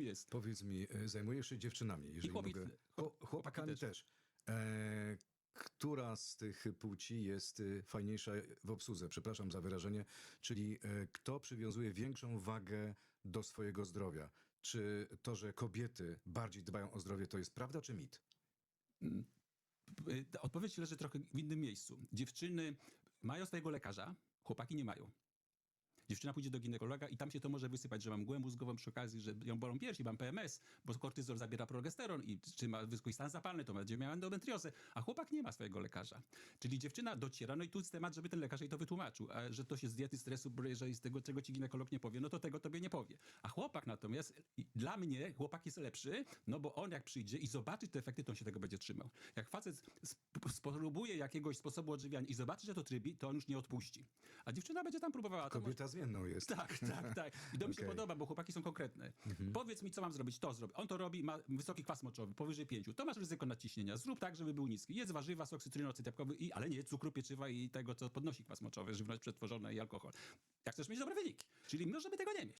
jest. Powiedz mi, e, zajmujesz się dziewczynami, jeżeli mogę. Chłop- Chłop- chłopakami chłopaki też. E, która z tych płci jest e, fajniejsza w obsłudze? Przepraszam za wyrażenie. Czyli e, kto przywiązuje większą wagę do swojego zdrowia? Czy to, że kobiety bardziej dbają o zdrowie, to jest prawda czy mit? Y, ta Odpowiedź leży trochę w innym miejscu. Dziewczyny mają swojego lekarza, chłopaki nie mają. Dziewczyna pójdzie do ginekologa i tam się to może wysypać, że mam mgłę mózgową przy okazji, że ją bolą piersi, mam PMS, bo kortyzol zabiera progesteron i czy ma wysoki stan zapalny, to będzie miała endometriozę, a chłopak nie ma swojego lekarza. Czyli dziewczyna dociera, no i tu jest temat, żeby ten lekarz jej to wytłumaczył, a że to się z diety stresu, bo jeżeli z tego, czego ci ginekolog nie powie, no to tego tobie nie powie. A chłopak natomiast, dla mnie chłopak jest lepszy, no bo on jak przyjdzie i zobaczy te efekty, to on się tego będzie trzymał. Jak facet sp- spróbuje jakiegoś sposobu odżywiania i zobaczy, że to trybi, to on już nie odpuści. A dziewczyna będzie tam próbowała. to może- Jest. tak, tak, tak. I to mi się Okej. podoba, bo chłopaki są konkretne. Powiedz mi, co mam zrobić, to zrobię. On to robi, ma wysoki kwas moczowy, powyżej 5. To masz ryzyko nadciśnienia. Zrób tak, żeby był niski. Jedz warzywa, sok cytrynocy jabłkowy, i, ale nie cukru, pieczywa i tego, co podnosi kwas moczowy, żywność przetworzona i alkohol. Jak chcesz mieć dobre wyniki. Czyli możemy tego nie mieć.